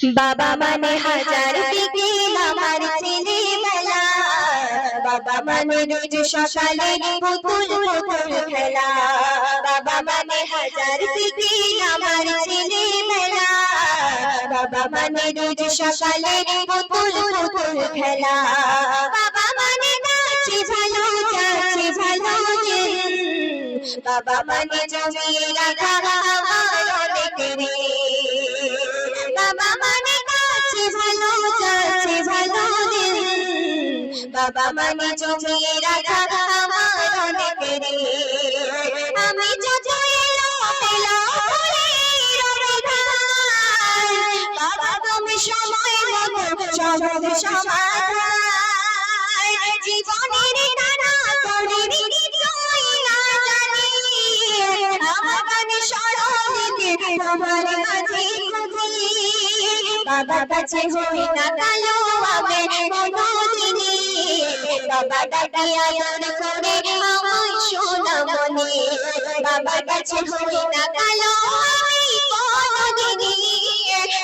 বাবা মানে হাজার বিকেল আমার ছেলেবেলা বাবা মানে রোজ সকালে পুতুল পুতুল খেলা। বাবা মানে হাজার বিকেল আমার ছেলেবেলা বাবা মানে রোজ সকালে পুতুল পুতুল খেলা। বাবা মানে নাচে ভালো যাচ্ছে ভালো বাবা মানে জমিয়ে রাখা বাবা মানে জমিয়ে রাখা আমার অনেক। আমি রবিধান। বাবা সময় সমাধান জীবনের বাবা কাছে হই না কালো আমি কোনদিনই বাবা ডাকে আদর করে আমায় সোনা মনে বাবা কাছে হই না কালো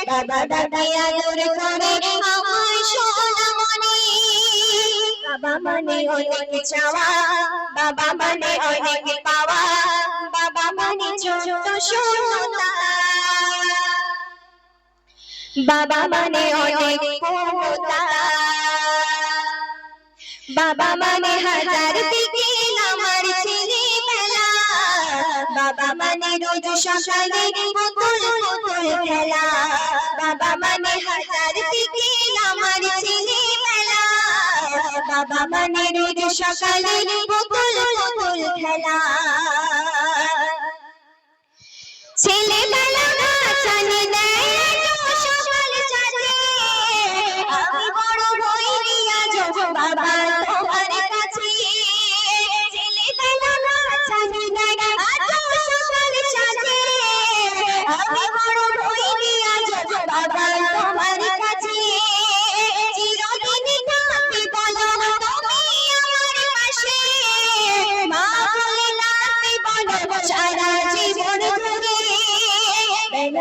বাবা ডাকে আদর করে আমায় সোনা মনে বাবা মানে অনেক চাওয়া। বাবা মানে অনেক পাওয়া। বাবা মানে ছোট শূন্যতা বাবা মানে অনেক ক্ষমতা। বাবা মানে হাজার বিকেল আমার ছেলেবেলা। বাবা মানে রোজ সকালে পুতুল পুতুল খেলা। বাবা মানে হাজার বিকেল আমার ছেলেবেলা। বাবা মানে রোজ সকালে পুতুল পুতুল খেলা। ছেলেবেলা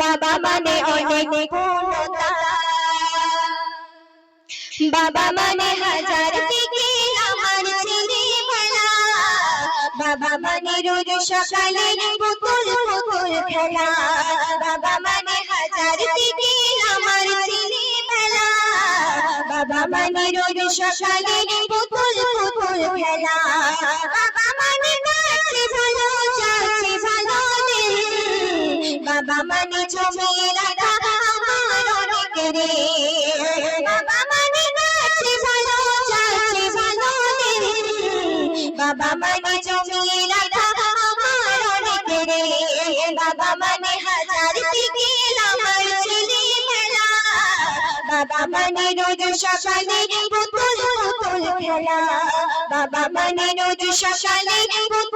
বাবা মানে অনেক পূর্ণতা বাবা মানে হাজার আমার বাবা মানে রোজ সকালে খেলা। বাবা মানে হাজার বিকেল আমার বাবা মানে রোজ সকালে খেলা। বাবা মানে ভালো ভালো বাবা মানে জমিয়ে রাখা আমার অনেক রে বাবা মানে নাচে ভালো যাচ্ছে ভালো বাবা মানে জমিয়ে রাখা আমার অনেক রে বাবা মানে হাজার বিকেল আমার ছেলেবেলা বাবা মানে রোজ সকালে পুতুল পুতুল খেলা। বাবা মানে রোজ সকালে পুতুল